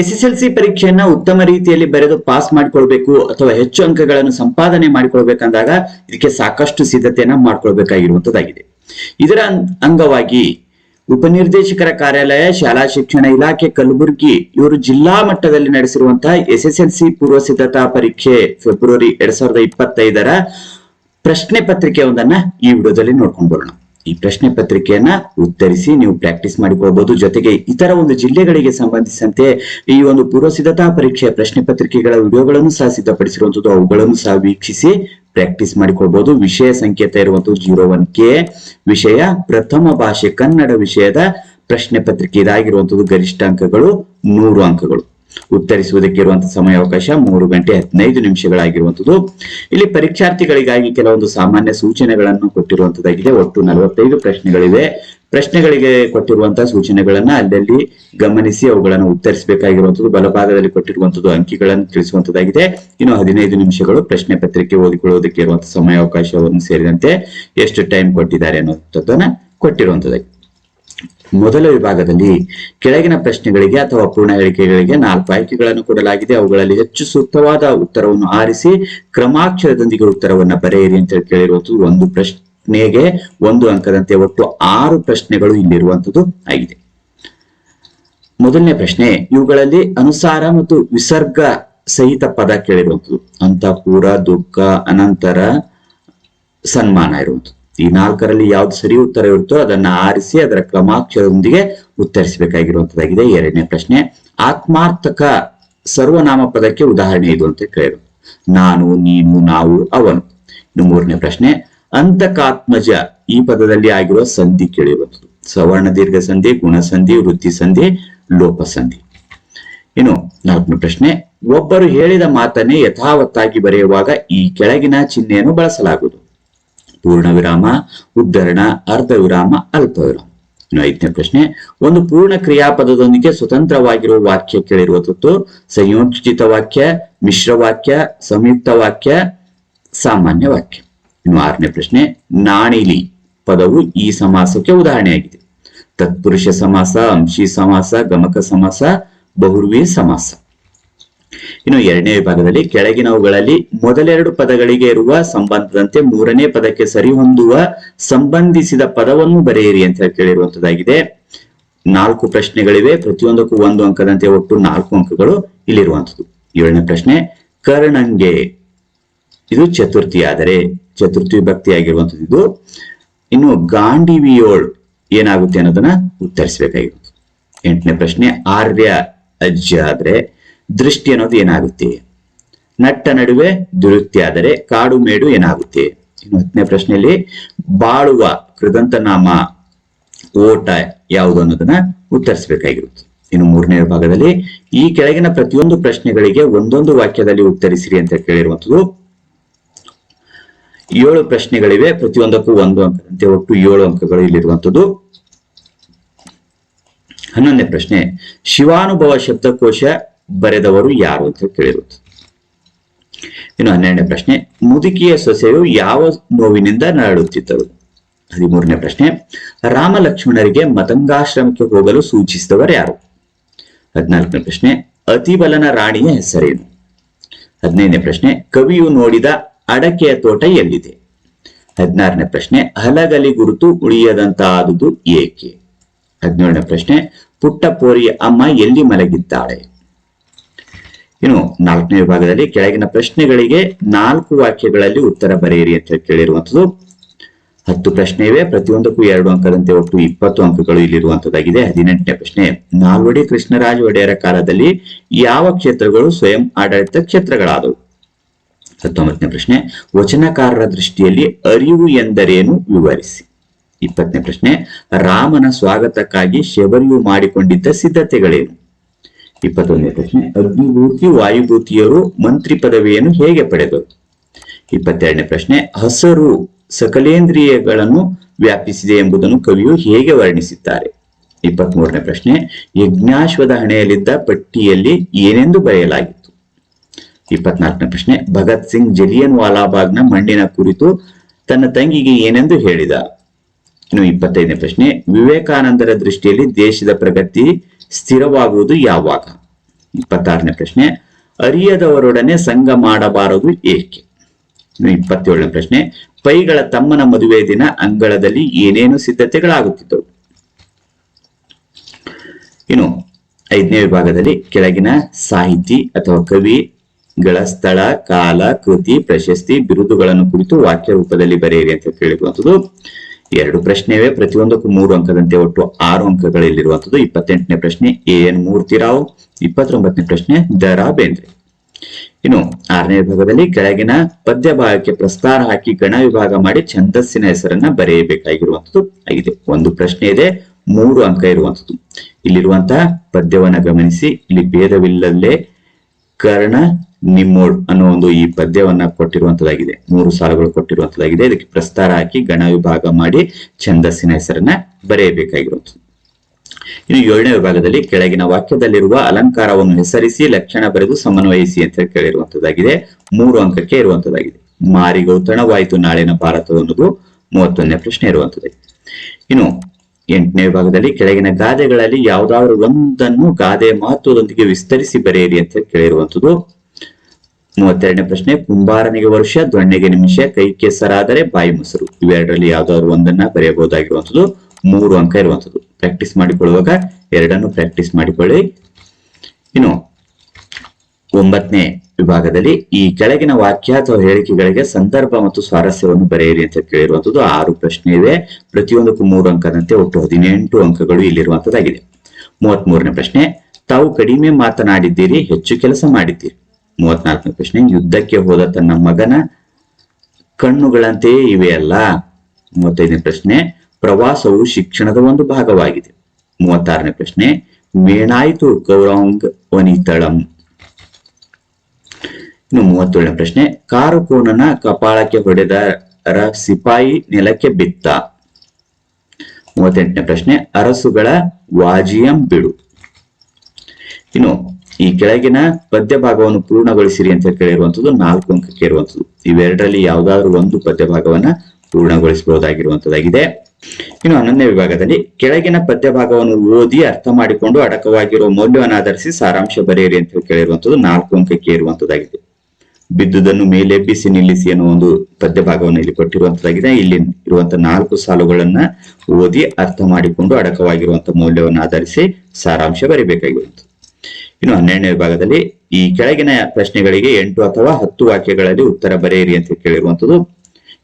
S S L C ಪರೀಕ್ಷೆಯನ್ನ ಉತ್ತಮ ರೀತಿಯಲ್ಲಿ ಬರೆದು ಪಾಸ್ ಮಾಡ್ಕೊಳ್ಬೇಕು ಅಥವಾ ಹೆಚ್ಚು ಅಂಕಗಳನ್ನು ಸಂಪಾದನೆ ಮಾಡಿಕೊಳ್ಬೇಕಂದಾಗ ಇದಕ್ಕೆ ಸಾಕಷ್ಟು ಸಿದ್ಧತೆಯನ್ನ ಮಾಡ್ಕೊಳ್ಬೇಕಾಗಿರುವಂತದ್ದಾಗಿದೆ. ಇದರ ಅಂಗವಾಗಿ ಉಪನಿರ್ದೇಶಕರ ಕಾರ್ಯಾಲಯ, ಶಾಲಾ ಶಿಕ್ಷಣ ಇಲಾಖೆ, ಕಲಬುರಗಿ ಇವರು ಜಿಲ್ಲಾ ಮಟ್ಟದಲ್ಲಿ ನಡೆಸಿರುವಂತಹ ಎಸ್ ಎಸ್ ಎಲ್ ಸಿ ಪೂರ್ವ ಸಿದ್ಧತಾ ಪರೀಕ್ಷೆ ಫೆಬ್ರವರಿ ಎರಡ್ ಸಾವಿರದ ಇಪ್ಪತ್ತೈದರ ಪ್ರಶ್ನೆ ಪತ್ರಿಕೆ ಒಂದನ್ನ ಈ ವಿಡಿಯೋದಲ್ಲಿ ನೋಡ್ಕೊಂಡು ಬರೋಣ. ಈ ಪ್ರಶ್ನೆ ಪತ್ರಿಕೆಯನ್ನ ಉತ್ತರಿಸಿ ನೀವು ಪ್ರಾಕ್ಟೀಸ್ ಮಾಡಿಕೊಳ್ಬಹುದು ಜೊತೆಗೆ ಇತರ ಒಂದು ಜಿಲ್ಲೆಗಳಿಗೆ ಸಂಬಂಧಿಸಿದಂತೆ ಈ ಒಂದು ಪೂರ್ವ ಸಿದ್ಧತಾ ಪರೀಕ್ಷೆಯ ಪ್ರಶ್ನೆ ಪತ್ರಿಕೆಗಳ ವಿಡಿಯೋಗಳನ್ನು ಸಹ ಸಿದ್ಧಪಡಿಸಿರುವಂತದ್ದು ಅವುಗಳನ್ನು ಸಹ ವೀಕ್ಷಿಸಿ ಪ್ರಾಕ್ಟೀಸ್ ಮಾಡಿಕೊಳ್ಬಹುದು ವಿಷಯ ಸಂಕೇತ ಇರುವಂತದ್ದು ಜೀರೋ ಒನ್ ಕೆ ವಿಷಯ ಪ್ರಥಮ ಭಾಷೆ ಕನ್ನಡ ವಿಷಯದ ಪ್ರಶ್ನೆ ಪತ್ರಿಕೆ ಇದಾಗಿರುವಂತದ್ದು ಗರಿಷ್ಠ ಅಂಕಗಳು ನೂರು ಅಂಕಗಳು. ಉತ್ತರಿಸುವುದಕ್ಕೆ ಇರುವಂತಹ ಸಮಯಾವಕಾಶ ಮೂರು ಗಂಟೆ ಹದಿನೈದು ನಿಮಿಷಗಳಾಗಿರುವಂತದ್ದು. ಇಲ್ಲಿ ಪರೀಕ್ಷಾರ್ಥಿಗಳಿಗಾಗಿ ಕೆಲವೊಂದು ಸಾಮಾನ್ಯ ಸೂಚನೆಗಳನ್ನು ಕೊಟ್ಟಿರುವಂತದ್ದಾಗಿದೆ ಒಟ್ಟು ನಲವತ್ತೈದು ಪ್ರಶ್ನೆಗಳಿವೆ. ಪ್ರಶ್ನೆಗಳಿಗೆ ಕೊಟ್ಟಿರುವಂತಹ ಸೂಚನೆಗಳನ್ನ ಅಲ್ಲಲ್ಲಿ ಗಮನಿಸಿ ಅವುಗಳನ್ನು ಉತ್ತರಿಸಬೇಕಾಗಿರುವಂತದ್ದು, ಬಲಭಾಗದಲ್ಲಿ ಕೊಟ್ಟಿರುವಂತದ್ದು ಅಂಕಿಗಳನ್ನು ತಿಳಿಸುವಂತದ್ದಾಗಿದೆ. ಇನ್ನು ಹದಿನೈದು ನಿಮಿಷಗಳು ಪ್ರಶ್ನೆ ಪತ್ರಿಕೆ ಓದಿಕೊಳ್ಳುವುದಕ್ಕೆ ಇರುವಂತಹ ಸಮಯಾವಕಾಶವನ್ನು ಸೇರಿದಂತೆ ಎಷ್ಟು ಟೈಮ್ ಕೊಟ್ಟಿದ್ದಾರೆ ಅನ್ನುವಂಥದ್ದನ್ನ ಕೊಟ್ಟಿರುವಂತದ್ದಾಗಿದೆ ಮೊದಲ ವಿಭಾಗದಲ್ಲಿ ಕೆಳಗಿನ ಪ್ರಶ್ನೆಗಳಿಗೆ ಅಥವಾ ಪೂರ್ಣ ಹೇಳಿಕೆಗಳಿಗೆ ನಾಲ್ಕು ಆಯ್ಕೆಗಳನ್ನು ಕೊಡಲಾಗಿದೆ. ಅವುಗಳಲ್ಲಿ ಹೆಚ್ಚು ಸೂಕ್ತವಾದ ಉತ್ತರವನ್ನು ಆರಿಸಿ ಕ್ರಮಾಕ್ಷರದೊಂದಿಗೆ ಉತ್ತರವನ್ನ ಬರೆಯಿರಿ ಅಂತ ಹೇಳಿ ಕೇಳಿರುವಂತದ್ದು ಒಂದು ಪ್ರಶ್ನೆಗೆ ಒಂದು ಅಂಕದಂತೆ ಒಟ್ಟು ಆರು ಪ್ರಶ್ನೆಗಳು ಇಲ್ಲಿರುವಂತದ್ದು ಆಗಿದೆ. ಮೊದಲನೇ ಪ್ರಶ್ನೆ, ಇವುಗಳಲ್ಲಿ ಅನುಸಾರ ಮತ್ತು ವಿಸರ್ಗ ಸಹಿತ ಪದ ಕೇಳಿರುವಂತದ್ದು. ಅಂತಃಪುರ ದುಃಖ, ಅನಂತರ ಸನ್ಮಾನ ಇರುವಂತದ್ದು. ಈ ನಾಲ್ಕರಲ್ಲಿ ಯಾವ್ದು ಸರಿ ಉತ್ತರ ಇರುತ್ತೋ ಅದನ್ನ ಆರಿಸಿ ಅದರ ಕ್ರಮಾಕ್ಷರದೊಂದಿಗೆ ಉತ್ತರಿಸಬೇಕಾಗಿರುವಂತದ್ದಾಗಿದೆ ಎರಡನೇ ಪ್ರಶ್ನೆ, ಆತ್ಮಾರ್ಥಕ ಸರ್ವನಾಮ ಪದಕ್ಕೆ ಉದಾಹರಣೆ ಇದು ಅಂತ ಕೇಳಿದ್ರು. ನಾನು, ನೀನು, ನಾವು, ಅವನು. ಇನ್ನು ಮೂರನೇ ಪ್ರಶ್ನೆ, ಅಂತಕಾತ್ಮಜ ಈ ಪದದಲ್ಲಿ ಆಗಿರುವ ಸಂಧಿ ಕೇಳಿರುವಂಥದ್ದು ಸವರ್ಣ ದೀರ್ಘ ಸಂಧಿ ಗುಣಸಂಧಿ ವೃತ್ತಿ ಸಂಧಿ, ಲೋಪ ಸಂಧಿ. ಇನ್ನು ನಾಲ್ಕನೇ ಪ್ರಶ್ನೆ, ಒಬ್ಬರು ಹೇಳಿದ ಮಾತನ್ನೇ ಯಥಾವತ್ತಾಗಿ ಬರೆಯುವಾಗ ಈ ಕೆಳಗಿನ ಚಿಹ್ನೆಯನ್ನು ಬಳಸಲಾಗುವುದು. ಪೂರ್ಣ ವಿರಾಮ ಉದ್ಧರಣ ಅರ್ಧ ವಿರಾಮ ಅಲ್ಪ ವಿರಾಮ ಇನ್ನು ಐದನೇ ಪ್ರಶ್ನೆ, ಒಂದು ಪೂರ್ಣ ಕ್ರಿಯಾಪದದೊಂದಿಗೆ ಸ್ವತಂತ್ರವಾಗಿರುವ ವಾಕ್ಯ ಕೇಳಿರುವ ತುತ್ತು, ಸಂಯೋಜಿತ ವಾಕ್ಯ, ಮಿಶ್ರ ವಾಕ್ಯ, ಸಂಯುಕ್ತ ವಾಕ್ಯ, ಸಾಮಾನ್ಯ ವಾಕ್ಯ. ಇನ್ನು ಆರನೇ ಪ್ರಶ್ನೆ, ನಾಣಿಲಿ ಪದವು ಈ ಸಮಾಸಕ್ಕೆ ಉದಾಹರಣೆಯಾಗಿದೆ. ತತ್ಪುರುಷ ಸಮಾಸ, ಅಂಶಿ ಸಮಾಸ, ಗಮಕ ಸಮಾಸ ಬಹುರ್ವಿ ಸಮಾಸ. ಇನ್ನು ಎರಡನೇ ವಿಭಾಗದಲ್ಲಿ ಕೆಳಗಿನವುಗಳಲ್ಲಿ ಮೊದಲೆರಡು ಪದಗಳಿಗೆ ಇರುವ ಸಂಬಂಧದಂತೆ ಮೂರನೇ ಪದಕ್ಕೆ ಸರಿಹೊಂದುವ ಸಂಬಂಧಿಸಿದ ಪದವನ್ನು ಬರೆಯಿರಿ ಅಂತ ಕೇಳಿರುವಂತದ್ದಾಗಿದೆ. ನಾಲ್ಕು ಪ್ರಶ್ನೆಗಳಿವೆ, ಪ್ರತಿಯೊಂದಕ್ಕೂ ಒಂದು ಅಂಕದಂತೆ ಒಟ್ಟು ನಾಲ್ಕು ಅಂಕಗಳು ಇಲ್ಲಿರುವಂತದ್ದು. ಏಳನೇ ಪ್ರಶ್ನೆ, ಕರ್ಣಂಗೆ. ಇದು ಚತುರ್ಥಿ, ಆದರೆ ಚತುರ್ಥಿ ವಿಭಕ್ತಿ ಆಗಿರುವಂತದ್ದು ಇದು. ಇನ್ನು ಗಾಂಡಿವಿಯೋಳ್ ಏನಾಗುತ್ತೆ ಅನ್ನೋದನ್ನ ಉತ್ತರಿಸಬೇಕಾಗಿರುತ್ತೆ ಎಂಟನೇ ಪ್ರಶ್ನೆ, ಆರ್ಯ ಅಜ್ಜ, ಆದ್ರೆ ದೃಷ್ಟಿ ಅನ್ನೋದು ಏನಾಗುತ್ತೆ? ನಟ್ಟ ನಡುವೆ ದುರುಕ್ತಿ ಆದರೆ ಕಾಡು ಮೇಡು ಏನಾಗುತ್ತೆ? ಇನ್ನು ಹತ್ತನೇ ಪ್ರಶ್ನೆಯಲ್ಲಿ ಬಾಳುವ ಕೃದಂತ ನಾಮ ಓಟ ಯಾವುದು ಅನ್ನೋದನ್ನ ಉತ್ತರಿಸಬೇಕಾಗಿರುತ್ತೆ. ಇನ್ನು ಮೂರನೇ ಭಾಗದಲ್ಲಿ ಈ ಕೆಳಗಿನ ಪ್ರತಿಯೊಂದು ಪ್ರಶ್ನೆಗಳಿಗೆ ಒಂದೊಂದು ವಾಕ್ಯದಲ್ಲಿ ಉತ್ತರಿಸಿರಿ ಅಂತ ಕೇಳಿರುವಂತದ್ದು ಏಳು ಪ್ರಶ್ನೆಗಳಿವೆ, ಪ್ರತಿಯೊಂದಕ್ಕೂ ಒಂದು ಅಂಕದಂತೆ ಒಟ್ಟು ಏಳು ಅಂಕಗಳು ಇಲ್ಲಿರುವಂಥದ್ದು. ಹನ್ನೊಂದನೇ ಪ್ರಶ್ನೆ, ಶಿವಾನುಭವ ಶಬ್ದಕೋಶ ಬರೆದವರು ಯಾರು ಅಂತ ಕೇಳಿರುತ್ತೆ ಇನ್ನು ಹನ್ನೆರಡನೇ ಪ್ರಶ್ನೆ, ಮುದುಕಿಯ ಸೊಸೆಯು ಯಾವ ನೋವಿನಿಂದ ನರಳುತ್ತಿದ್ದರು ಹದಿಮೂರನೇ ಪ್ರಶ್ನೆ ರಾಮ ಲಕ್ಷ್ಮಣರಿಗೆ ಮತಂಗಾಶ್ರಮಕ್ಕೆ ಹೋಗಲು ಸೂಚಿಸಿದವರು ಯಾರು? ಹದಿನಾಲ್ಕನೇ ಪ್ರಶ್ನೆ, ಅತಿಬಲನ ರಾಣಿಯ ಹೆಸರೇನು? ಹದಿನೈದನೇ ಪ್ರಶ್ನೆ, ಕವಿಯು ನೋಡಿದ ಅಡಕೆಯ ತೋಟ ಎಲ್ಲಿದೆ? ಹದಿನಾರನೇ ಪ್ರಶ್ನೆ, ಹಲಗಲಿ ಗುರುತು ಉಳಿಯದಂತಾದುದು ಏಕೆ? ಹದಿನೇಳನೇ ಪ್ರಶ್ನೆ, ಪುಟ್ಟ ಪೋರಿಯ ಅಮ್ಮ ಎಲ್ಲಿ ಮಲಗಿದ್ದಾಳೆ? ಇನ್ನು ನಾಲ್ಕನೇ ವಿಭಾಗದಲ್ಲಿ ಕೆಳಗಿನ ಪ್ರಶ್ನೆಗಳಿಗೆ ನಾಲ್ಕು ವಾಕ್ಯಗಳಲ್ಲಿ ಉತ್ತರ ಬರೆಯಿರಿ ಅಂತ ಕೇಳಿರುವಂತದ್ದು ಹತ್ತು ಪ್ರಶ್ನೆ ಇವೆ ಪ್ರತಿಯೊಂದಕ್ಕೂ ಎರಡು ಅಂಕದಂತೆ ಒಟ್ಟು ಇಪ್ಪತ್ತು ಅಂಕಗಳು ಇಲ್ಲಿರುವಂತದ್ದಾಗಿದೆ ಹದಿನೆಂಟನೇ ಪ್ರಶ್ನೆ, ನಾಲ್ವಡಿ ಕೃಷ್ಣರಾಜ ಒಡೆಯರ ಕಾಲದಲ್ಲಿ ಯಾವ ಕ್ಷೇತ್ರಗಳು ಸ್ವಯಂ ಆಡಳಿತ ಕ್ಷೇತ್ರಗಳಾದವು? ಹತ್ತೊಂಬತ್ತನೇ ಪ್ರಶ್ನೆ, ವಚನಕಾರರ ದೃಷ್ಟಿಯಲ್ಲಿ ಅರಿವು ಎಂದರೇನು? ವಿವರಿಸಿ. ಇಪ್ಪತ್ತನೇ ಪ್ರಶ್ನೆ, ರಾಮನ ಸ್ವಾಗತಕ್ಕಾಗಿ ಶಬರಿಯು ಮಾಡಿಕೊಂಡಿದ್ದ ಸಿದ್ಧತೆಗಳೇನು? ಇಪ್ಪತ್ತೊಂದನೇ ಪ್ರಶ್ನೆ ಅಗ್ನಿಭೂತಿ ವಾಯುಭೂತಿಯರು ಮಂತ್ರಿ ಪದವಿಯನ್ನು ಹೇಗೆ ಪಡೆದರು? ಇಪ್ಪತ್ತೆರಡನೇ ಪ್ರಶ್ನೆ, ಹಸರು ಸಕಲೇಂದ್ರಿಯಗಳನ್ನು ವ್ಯಾಪಿಸಿದೆ ಎಂಬುದನ್ನು ಕವಿಯು ಹೇಗೆ ವರ್ಣಿಸಿದ್ದಾರೆ? ಇಪ್ಪತ್ತ್ ಮೂರನೇ ಪ್ರಶ್ನೆ, ಯಜ್ಞಾಶ್ವದ ಹಣೆಯಲ್ಲಿದ್ದ ಪಟ್ಟಿಯಲ್ಲಿ ಏನೆಂದು ಬರೆಯಲಾಗಿತ್ತು? ಇಪ್ಪತ್ನಾಲ್ಕನೇ ಪ್ರಶ್ನೆ, ಭಗತ್ ಸಿಂಗ್ ಜಲಿಯನ್ ವಾಲಾಬಾಗ್ನ ಮಣ್ಣಿನ ಕುರಿತು ತನ್ನ ತಂಗಿಗೆ ಏನೆಂದು ಹೇಳಿದ? ಇನ್ನು ಇಪ್ಪತ್ತೈದನೇ ಪ್ರಶ್ನೆ, ವಿವೇಕಾನಂದರ ದೃಷ್ಟಿಯಲ್ಲಿ ದೇಶದ ಪ್ರಗತಿ ಸ್ಥಿರವಾಗುವುದು ಯಾವಾಗ? ಇಪ್ಪತ್ತಾರನೇ ಪ್ರಶ್ನೆ, ಅರಿಯದವರೊಡನೆ ಸಂಘ ಮಾಡಬಾರದು ಏಕೆ? ಇಪ್ಪತ್ತೇಳನೇ ಪ್ರಶ್ನೆ, ಪೈಗಳ ತಮ್ಮನ ಮದುವೆ ದಿನ ಅಂಗಳದಲ್ಲಿ ಏನೇನು ಸಿದ್ಧತೆಗಳಾಗುತ್ತಿದ್ದವು? ಇನ್ನು ಐದನೇ ವಿಭಾಗದಲ್ಲಿ ಕೆಳಗಿನ ಸಾಹಿತಿ ಅಥವಾ ಕವಿಗಳ ಸ್ಥಳ, ಕಾಲ, ಕೃತಿ, ಪ್ರಶಸ್ತಿ, ಬಿರುದುಗಳನ್ನು ಕುರಿತು ವಾಕ್ಯ ರೂಪದಲ್ಲಿ ಬರೆಯಿರಿ ಅಂತ ಕೇಳಿರುವಂತದ್ದು ಎರಡು ಪ್ರಶ್ನೆವೇ, ಪ್ರತಿಯೊಂದಕ್ಕೂ ಮೂರು ಅಂಕದಂತೆ ಒಟ್ಟು ಆರು ಅಂಕಗಳಲ್ಲಿರುವಂತದ್ದು ಇಪ್ಪತ್ತೆಂಟನೇ ಪ್ರಶ್ನೆ, ಎ ಎನ್ ಮೂರ್ತಿರಾವ್. ಇಪ್ಪತ್ತೊಂಬತ್ತನೇ ಪ್ರಶ್ನೆ ದರಾ ಬೇಂದ್ರೆ ಇನ್ನು ಆರನೇ ವಿಭಾಗದಲ್ಲಿ ಕೆಳಗಿನ ಪದ್ಯ ಭಾಗಕ್ಕೆ ಪ್ರಸ್ತಾರ ಹಾಕಿ ಗಣ ವಿಭಾಗ ಮಾಡಿ ಛಂದಸ್ಸಿನ ಹೆಸರನ್ನ ಬರೆಯಬೇಕಾಗಿರುವಂತದ್ದು ಆಗಿದೆ. ಒಂದು ಪ್ರಶ್ನೆ ಇದೆ, ಮೂರು ಅಂಕ ಇರುವಂತದ್ದು ಇಲ್ಲಿರುವಂತಹ ಪದ್ಯವನ್ನ ಗಮನಿಸಿ, ಇಲ್ಲಿ ಭೇದವಿಲ್ಲದೆ ಕರ್ಣ ನಿಮ್ಮೋಡ್ ಅನ್ನೋ ಒಂದು ಈ ಪದ್ಯವನ್ನ ಕೊಟ್ಟಿರುವಂತದ್ದಾಗಿದೆ ಮೂರು ಸಾಲುಗಳು ಕೊಟ್ಟಿರುವಂತದಾಗಿದೆ. ಇದಕ್ಕೆ ಪ್ರಸ್ತಾರ ಹಾಕಿ ಗಣ ವಿಭಾಗ ಮಾಡಿ ಛಂದಸ್ಸಿನ ಹೆಸರನ್ನ ಬರೆಯಬೇಕಾಗಿರುವಂತದ್ದು ಇನ್ನು ಏಳನೇ ವಿಭಾಗದಲ್ಲಿ ಕೆಳಗಿನ ವಾಕ್ಯದಲ್ಲಿರುವ ಅಲಂಕಾರವನ್ನು ಹೆಸರಿಸಿ ಲಕ್ಷಣ ಬರೆದು ಸಮನ್ವಯಿಸಿ ಅಂತ ಕೇಳಿರುವಂತದಾಗಿದೆ. ಮೂರು ಅಂಕಕ್ಕೆ ಇರುವಂತದ್ದಾಗಿದೆ ಮಾರಿಗೌತಣವಾಯಿತು ನಾಳಿನ ಭಾರತ ಅನ್ನೋದು ಮೂವತ್ತೊಂದನೇ ಪ್ರಶ್ನೆ ಇರುವಂತದ್ದಾಗಿದೆ ಇನ್ನು ಎಂಟನೇ ವಿಭಾಗದಲ್ಲಿ ಕೆಳಗಿನ ಗಾದೆಗಳಲ್ಲಿ ಯಾವ್ದಾದ್ರು ಒಂದನ್ನು ಗಾದೆ ಮಹತ್ವದೊಂದಿಗೆ ವಿಸ್ತರಿಸಿ ಬರೆಯಿರಿ ಅಂತ ಕೇಳಿರುವಂತದ್ದು. ಮೂವತ್ತೆರಡನೇ ಪ್ರಶ್ನೆ, ಕುಂಬಾರನಿಗೆ ವರ್ಷ, ದೊಣ್ಣೆಗೆ ನಿಮಿಷ ಕೈ ಕೆಸರಾದರೆ ಬಾಯಿ ಮೊಸರು. ಇವೆರಡರಲ್ಲಿ ಯಾವ್ದಾದ್ರು ಒಂದನ್ನ ಬರೆಯಬಹುದಾಗಿರುವಂಥದ್ದು, ಮೂರು ಅಂಕ ಇರುವಂತದ್ದು ಪ್ರಾಕ್ಟೀಸ್ ಮಾಡಿಕೊಳ್ಳುವಾಗ ಎರಡನ್ನು ಪ್ರಾಕ್ಟೀಸ್ ಮಾಡಿಕೊಳ್ಳಿ. ಇನ್ನು ಒಂಬತ್ತನೇ ವಿಭಾಗದಲ್ಲಿ, ಈ ಕೆಳಗಿನ ವಾಕ್ಯ ಅಥವಾ ಹೇಳಿಕೆಗಳಿಗೆ ಸಂದರ್ಭ ಮತ್ತು ಸ್ವಾರಸ್ಯವನ್ನು ಬರೆಯಿರಿ ಅಂತ ಕೇಳಿರುವಂತದ್ದು ಆರು ಪ್ರಶ್ನೆ ಇದೆ ಪ್ರತಿಯೊಂದಕ್ಕೂ ಮೂರು ಅಂಕದಂತೆ ಒಟ್ಟು ಹದಿನೆಂಟು ಅಂಕಗಳು ಇಲ್ಲಿರುವಂತದ್ದಾಗಿದೆ ಮೂವತ್ತ್ ಪ್ರಶ್ನೆ, ತಾವು ಕಡಿಮೆ ಮಾತನಾಡಿದ್ದೀರಿ, ಹೆಚ್ಚು ಕೆಲಸ ಮಾಡಿದ್ದೀರಿ. ಮೂವತ್ನಾಲ್ಕನೇ ಪ್ರಶ್ನೆ, ಯುದ್ಧಕ್ಕೆ ಹೋದ ತನ್ನ ಮಗನ ಕಣ್ಣುಗಳಂತೆಯೇ ಇವೆಯಲ್ಲ ಮೂವತ್ತೈದನೇ ಪ್ರಶ್ನೆ, ಪ್ರವಾಸವು ಶಿಕ್ಷಣದ ಒಂದು ಭಾಗವಾಗಿದೆ. ಮೂವತ್ತಾರನೇ ಪ್ರಶ್ನೆ ಮೇಣಾಯಿತು ಕೌರಾಂಗ್ ವನಿತಳಂ? ಇನ್ನು ಮೂವತ್ತೇಳನೇ ಪ್ರಶ್ನೆ, ಕಾರು ಕೋಣನ ಕಪಾಳಕ್ಕೆ ಹೊಡೆದ ಸಿಪಾಯಿ ನೆಲಕ್ಕೆ ಬಿತ್ತ? ಮೂವತ್ತೆಂಟನೇ ಪ್ರಶ್ನೆ, ಅರಸುಗಳ ವಾಜಿಯಂ ಬಿಡು. ಇನ್ನು ಈ ಕೆಳಗಿನ ಪದ್ಯ ಭಾಗವನ್ನು ಪೂರ್ಣಗೊಳಿಸಿರಿ ಅಂತ ಕೇಳಿರುವಂತದ್ದು ನಾಲ್ಕು ಅಂಕಕ್ಕೆ ಇರುವಂತದ್ದು ಇವೆರಡರಲ್ಲಿ ಯಾವ್ದಾದ್ರು ಒಂದು ಪದ್ಯ ಭಾಗವನ್ನ ಪೂರ್ಣಗೊಳಿಸಬಹುದಾಗಿರುವಂತದ್ದಾಗಿದೆ ಇನ್ನು ಹನ್ನೊಂದನೇ ವಿಭಾಗದಲ್ಲಿ ಕೆಳಗಿನ ಪದ್ಯ ಭಾಗವನ್ನು ಓದಿ ಅರ್ಥ ಮಾಡಿಕೊಂಡು ಅಡಕವಾಗಿರುವ ಮೌಲ್ಯವನ್ನು ಆಧರಿಸಿ ಸಾರಾಂಶ ಬರೆಯಿರಿ ಅಂತ ಕೇಳಿರುವಂತದ್ದು ನಾಲ್ಕು ಅಂಕಕ್ಕೆ ಇರುವಂತದ್ದಾಗಿದೆ ಬಿದ್ದುದನ್ನು ಮೇಲೆಬ್ಬಿಸಿ ನಿಲ್ಲಿಸಿ ಅನ್ನೋ ಒಂದು ಪದ್ಯ ಭಾಗವನ್ನು ಇಲ್ಲಿ ಕೊಟ್ಟಿರುವಂತದ್ದಾಗಿದೆ ಇಲ್ಲಿ ಇರುವಂತಹ ನಾಲ್ಕು ಸಾಲುಗಳನ್ನ ಓದಿ ಅರ್ಥ ಮಾಡಿಕೊಂಡು ಅಡಕವಾಗಿರುವಂತಹ ಮೌಲ್ಯವನ್ನು ಆಧರಿಸಿ ಸಾರಾಂಶ ಬರೀಬೇಕಾಗಿರುವಂತದ್ದು ಇನ್ನು ಹನ್ನೆರಡನೇ ವಿಭಾಗದಲ್ಲಿ ಈ ಕೆಳಗಿನ ಪ್ರಶ್ನೆಗಳಿಗೆ ಎಂಟು ಅಥವಾ ಹತ್ತು ವಾಕ್ಯಗಳಲ್ಲಿ ಉತ್ತರ ಬರೆಯಿರಿ ಅಂತ ಕೇಳಿರುವಂತದ್ದು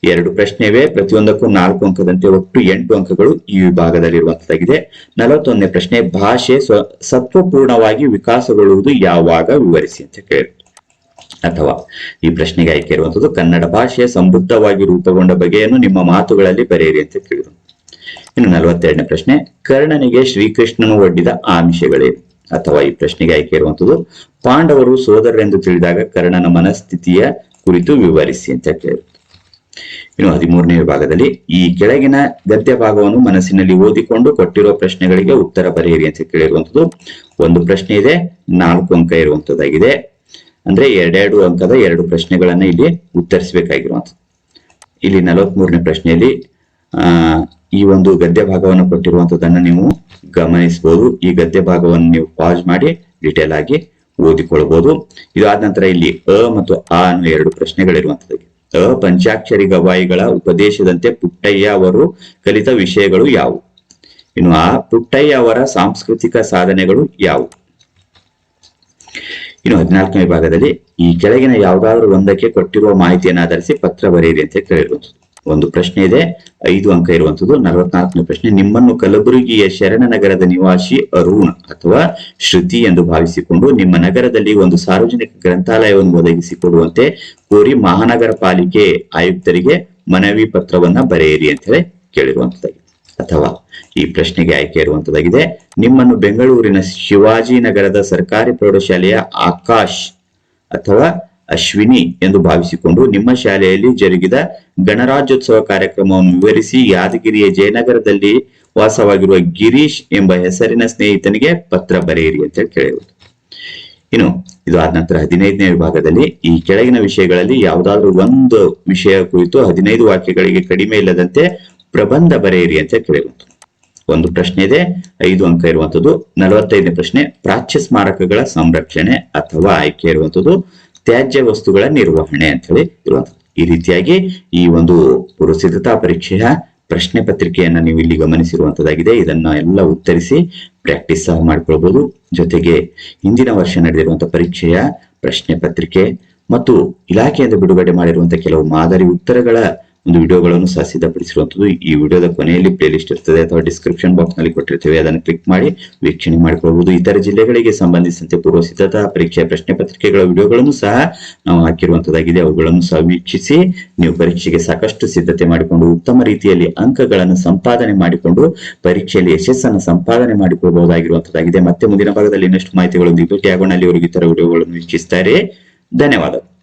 ಎರಡು ಪ್ರಶ್ನೆವೇ ಪ್ರತಿಯೊಂದಕ್ಕೂ ನಾಲ್ಕು ಅಂಕದಂತೆ ಒಟ್ಟು ಎಂಟು ಅಂಕಗಳು ಈ ವಿಭಾಗದಲ್ಲಿ ವಿಭಾಗದಲ್ಲಿರುವಂತದ್ದಾಗಿದೆ ನಲವತ್ತೊಂದನೇ ಪ್ರಶ್ನೆ, ಭಾಷೆ ಸತ್ವಪೂರ್ಣವಾಗಿ ವಿಕಾಸಗೊಳ್ಳುವುದು ಯಾವಾಗ ವಿವರಿಸಿ ಅಂತ ಕೇಳಿ. ಅಥವಾ ಈ ಪ್ರಶ್ನೆಗೆ ಆಯ್ಕೆ ಇರುವಂತದ್ದು ಕನ್ನಡ ಭಾಷೆ ಸಮೃದ್ಧವಾಗಿ ರೂಪುಗೊಂಡ ಬಗೆಯನ್ನು ನಿಮ್ಮ ಮಾತುಗಳಲ್ಲಿ ಬರೆಯಿರಿ ಅಂತ ಕೇಳಿದ್ರು. ಇನ್ನು ನಲವತ್ತೆರಡನೇ ಪ್ರಶ್ನೆ, ಕರ್ಣನಿಗೆ ಶ್ರೀಕೃಷ್ಣನು ಒಡ್ಡಿದ ಆಮಿಷಗಳೇನು? ಅಥವಾ ಈ ಪ್ರಶ್ನೆಗೆ ಆಯ್ಕೆ ಇರುವಂತದ್ದು, ಪಾಂಡವರು ಸೋದರರೆಂದು ತಿಳಿದಾಗ ಕರ್ಣನ ಮನಸ್ಥಿತಿಯ ಕುರಿತು ವಿವರಿಸಿ ಅಂತ ಕೇಳಿರುತ್ತೆ ಇನ್ನು ಹದಿಮೂರನೇ ವಿಭಾಗದಲ್ಲಿ ಈ ಕೆಳಗಿನ ಗದ್ಯ ಭಾಗವನ್ನು ಮನಸ್ಸಿನಲ್ಲಿ ಓದಿಕೊಂಡು ಕೊಟ್ಟಿರುವ ಪ್ರಶ್ನೆಗಳಿಗೆ ಉತ್ತರ ಬರೆಯಿರಿ ಅಂತ ಕೇಳಿರುವಂತದ್ದು. ಒಂದು ಪ್ರಶ್ನೆ ಇದೆ, ನಾಲ್ಕು ಅಂಕ ಇರುವಂತದ್ದಾಗಿದೆ. ಅಂದ್ರೆ ಎರಡೆರಡು ಅಂಕದ ಎರಡು ಪ್ರಶ್ನೆಗಳನ್ನ ಇಲ್ಲಿ ಉತ್ತರಿಸಬೇಕಾಗಿರುವಂಥದ್ದು ಇಲ್ಲಿ ನಲವತ್ಮೂರನೇ ಪ್ರಶ್ನೆಯಲ್ಲಿ ಈ ಒಂದು ಗದ್ಯ ಭಾಗವನ್ನು ಕೊಟ್ಟಿರುವಂತದನ್ನ ನೀವು ಗಮನಿಸಬಹುದು. ಈ ಗದ್ಯ ಭಾಗವನ್ನು ನೀವು ಪಾಸ್ ಮಾಡಿ ಡೀಟೇಲ್ ಆಗಿ ಓದಿಕೊಳ್ಳಬಹುದು. ಇದಾದ ನಂತರ ಇಲ್ಲಿ ಅ ಮತ್ತು ಆ ಅನ್ನೋ ಎರಡು ಪ್ರಶ್ನೆಗಳಿರುವಂತದ್ದು. ಅ, ಪಂಚಾಕ್ಷರಿ ಗವಾಯಿಗಳ ಉಪದೇಶದಂತೆ ಪುಟ್ಟಯ್ಯ ಅವರು ಕಲಿತ ವಿಷಯಗಳು ಯಾವುವು? ಇನ್ನು ಆ ಪುಟ್ಟಯ್ಯ ಅವರ ಸಾಂಸ್ಕೃತಿಕ ಸಾಧನೆಗಳು ಯಾವುವು? ಇನ್ನು ಹದಿನಾಲ್ಕನೇ ಭಾಗದಲ್ಲಿ ಈ ಕೆಳಗಿನ ಯಾವುದಾದ್ರೂ ಒಂದಕ್ಕೆ ಕೊಟ್ಟಿರುವ ಮಾಹಿತಿಯನ್ನು ಆಧರಿಸಿ ಪತ್ರ ಬರೆಯಿರಿ ಅಂತ ಕೇಳಿರುವಂಥದ್ದು ಒಂದು ಪ್ರಶ್ನೆ ಇದೆ. ಐದು ಅಂಕ ಇರುವಂತದ್ದು, ನಲವತ್ನಾಲ್ಕನೇ ಪ್ರಶ್ನೆ. ನಿಮ್ಮನ್ನು ಕಲಬುರಗಿಯ ಶರಣನಗರದ ನಿವಾಸಿ ಅರುಣ್ ಅಥವಾ ಶ್ರುತಿ ಎಂದು ಭಾವಿಸಿಕೊಂಡು ನಿಮ್ಮ ನಗರದಲ್ಲಿ ಒಂದು ಸಾರ್ವಜನಿಕ ಗ್ರಂಥಾಲಯವನ್ನು ಒದಗಿಸಿಕೊಡುವಂತೆ ಕೋರಿ ಮಹಾನಗರ ಪಾಲಿಕೆ ಆಯುಕ್ತರಿಗೆ ಮನವಿ ಪತ್ರವನ್ನ ಬರೆಯಿರಿ ಅಂತ ಹೇಳಿ ಕೇಳಿರುವಂತದ್ದಾಗಿದೆ. ಅಥವಾ ಈ ಪ್ರಶ್ನೆಗೆ ಆಯ್ಕೆ ಇರುವಂತದ್ದಾಗಿದೆ. ನಿಮ್ಮನ್ನು ಬೆಂಗಳೂರಿನ ಶಿವಾಜಿನಗರದ ಸರ್ಕಾರಿ ಪ್ರೌಢಶಾಲೆಯ ಆಕಾಶ್ ಅಥವಾ ಅಶ್ವಿನಿ ಎಂದು ಭಾವಿಸಿಕೊಂಡು ನಿಮ್ಮ ಶಾಲೆಯಲ್ಲಿ ಜರುಗಿದ ಗಣರಾಜ್ಯೋತ್ಸವ ಕಾರ್ಯಕ್ರಮವನ್ನು ವಿವರಿಸಿ ಯಾದಗಿರಿಯ ಜಯನಗರದಲ್ಲಿ ವಾಸವಾಗಿರುವ ಗಿರೀಶ್ ಎಂಬ ಹೆಸರಿನ ಸ್ನೇಹಿತನಿಗೆ ಪತ್ರ ಬರೆಯಿರಿ ಅಂತ ಹೇಳಿ ಕೇಳಿರುವುದು ಇನ್ನು ಇದು ಆದ ನಂತರ ಹದಿನೈದನೇ ವಿಭಾಗದಲ್ಲಿ ಈ ಕೆಳಗಿನ ವಿಷಯಗಳಲ್ಲಿ ಯಾವುದಾದ್ರೂ ಒಂದು ವಿಷಯ ಕುರಿತು ಹದಿನೈದು ವಾಕ್ಯಗಳಿಗೆ ಕಡಿಮೆ ಇಲ್ಲದಂತೆ ಪ್ರಬಂಧ ಬರೆಯಿರಿ ಅಂತ ಕೇಳಿರುವುದು ಒಂದು ಪ್ರಶ್ನೆ ಇದೆ, ಐದು ಅಂಕ ಇರುವಂತದ್ದು ನಲವತ್ತೈದನೇ ಪ್ರಶ್ನೆ, ಪ್ರಾಚ್ಯ ಸ್ಮಾರಕಗಳ ಸಂರಕ್ಷಣೆ ಅಥವಾ ಆಯ್ಕೆ ಇರುವಂತದ್ದು ತ್ಯಾಜ್ಯ ವಸ್ತುಗಳ ನಿರ್ವಹಣೆ ಅಂತ ಹೇಳಿ ಈ ರೀತಿಯಾಗಿ ಈ ಒಂದು ಪೂರ್ವಸಿದ್ಧತಾ ಪರೀಕ್ಷೆಯ ಪ್ರಶ್ನೆ ಪತ್ರಿಕೆಯನ್ನ ನೀವು ಇಲ್ಲಿ ಗಮನಿಸಿರುವಂತದ್ದಾಗಿದೆ. ಇದನ್ನ ಎಲ್ಲ ಉತ್ತರಿಸಿ ಪ್ರಾಕ್ಟೀಸ್ ಸಹ ಮಾಡ್ಕೊಳ್ಬಹುದು ಜೊತೆಗೆ ಹಿಂದಿನ ವರ್ಷ ನಡೆದಿರುವಂತಹ ಪರೀಕ್ಷೆಯ ಪ್ರಶ್ನೆ ಪತ್ರಿಕೆ ಮತ್ತು ಇಲಾಖೆಯಿಂದ ಬಿಡುಗಡೆ ಮಾಡಿರುವಂತಹ ಕೆಲವು ಮಾದರಿ ಉತ್ತರಗಳ ಒಂದು ವಿಡಿಯೋಗಳನ್ನು ಸಹ ಸಿದ್ಧಪಡಿಸಿರುವಂತದ್ದು ಈ ವಿಡಿಯೋದ ಕೊನೆಯಲ್ಲಿ ಪ್ಲೇಲಿಸ್ಟ್ ಇರ್ತದೆ ಅಥವಾ ಡಿಸ್ಕ್ರಿಪ್ಷನ್ ಬಾಕ್ಸ್ನಲ್ಲಿ ಕೊಟ್ಟಿರ್ತೇವೆ. ಅದನ್ನು ಕ್ಲಿಕ್ ಮಾಡಿ ವೀಕ್ಷಣೆ ಮಾಡಿಕೊಳ್ಳಬಹುದು. ಇತರ ಜಿಲ್ಲೆಗಳಿಗೆ ಸಂಬಂಧಿಸಿದಂತೆ ಪೂರ್ವ ಸಿದ್ಧತಾ ಪರೀಕ್ಷೆಯ ಪ್ರಶ್ನೆ ಪತ್ರಿಕೆಗಳ ವಿಡಿಯೋಗಳನ್ನು ಸಹ ನಾವು ಹಾಕಿರುವಂತದ್ದಾಗಿದೆ ಅವುಗಳನ್ನು ಸಹ ವೀಕ್ಷಿಸಿ ನೀವು ಪರೀಕ್ಷೆಗೆ ಸಾಕಷ್ಟು ಸಿದ್ಧತೆ ಮಾಡಿಕೊಂಡು ಉತ್ತಮ ರೀತಿಯಲ್ಲಿ ಅಂಕಗಳನ್ನು ಸಂಪಾದನೆ ಮಾಡಿಕೊಂಡು ಪರೀಕ್ಷೆಯಲ್ಲಿ ಯಶಸ್ಸನ್ನು ಸಂಪಾದನೆ ಮಾಡಿಕೊಳ್ಳಬಹುದಾಗಿರುವಂತದ್ದಾಗಿದೆ ಮತ್ತೆ ಮುಂದಿನ ಭಾಗದಲ್ಲಿ ಇನ್ನಷ್ಟು ಮಾಹಿತಿಗಳೊಂದಿಗೆ ಭೇಟಿಯಾಗೋಣ. ಅಲ್ಲಿವರೆಗೂ ಇತರ ವಿಡಿಯೋಗಳನ್ನು ವೀಕ್ಷಿಸ್ತಾರೆ. ಧನ್ಯವಾದಗಳು.